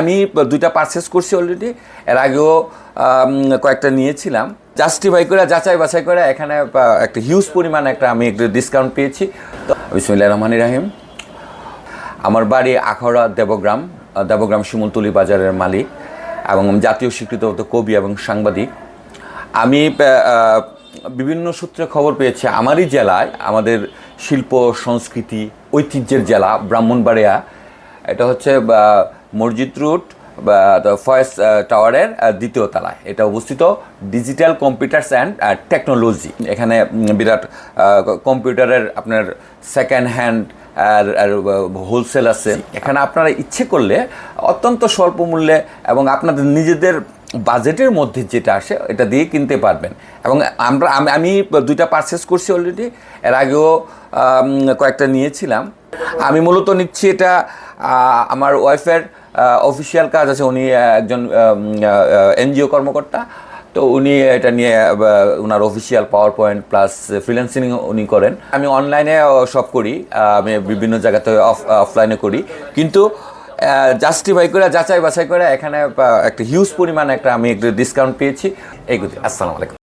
আমি দুইটা পারচেস করছি অলরেডি এর আগেও কয়েকটা নিয়েছিলাম। জাস্টিফাই করে, যাচাই বাছাই করে এখানে একটা হিউজ পরিমাণ একটা আমি একটু ডিসকাউন্ট পেয়েছি। তো বিসমুল্লাহ রহমান রাহিম। আমার বাড়ি আখড়া দেবগ্রাম দেবগ্রাম শিমুলতলি বাজারের মালিক এবং জাতীয় স্বীকৃত কবি এবং সাংবাদিক। আমি বিভিন্ন সূত্রে খবর পেয়েছি, আমারই জেলায় আমাদের শিল্প, সংস্কৃতি, ঐতিহ্যের জেলা ব্রাহ্মণবাড়িয়া। এটা হচ্ছে মসজিদ রুট বা ফয়েস টাওয়ারের আহ, দ্বিতীয় তলায়। এটা অবস্থিত ডিজিটাল কম্পিউটার্স অ্যান্ড টেকনোলজি এখানে বিরাট কম্পিউটারের আপনার সেকেন্ড হ্যান্ড আর আর হোলসেল আছে। এখানে আপনারা ইচ্ছে করলে অত্যন্ত স্বল্প মূল্যে এবং আপনাদের নিজেদের বাজেটের মধ্যে যেটা আসে এটা দিয়ে কিনতে পারবেন। এবং আমরা আমি আমি দুইটা পারচেস করছি অলরেডি এর আগেও কয়েকটা নিয়েছিলাম। আমি মূলত নিচ্ছি এটা আমার ওয়াইফের অফিসিয়াল কাজ আছে। উনি একজন এনজিও কর্মকর্তা। তো উনি এটা নিয়ে ওনার official power point plus freelancing উনি করেন। আমি অনলাইনে সব করি আমি বিভিন্ন জায়গাতে অফ অফলাইনে করি। কিন্তু জাস্টিফাই করে যাচাই বাছাই করে এখানে একটা হিউজ পরিমাণ একটা আমি একটু ডিসকাউন্ট পেয়েছি। এইগুলি আসসালামু আলাইকুম।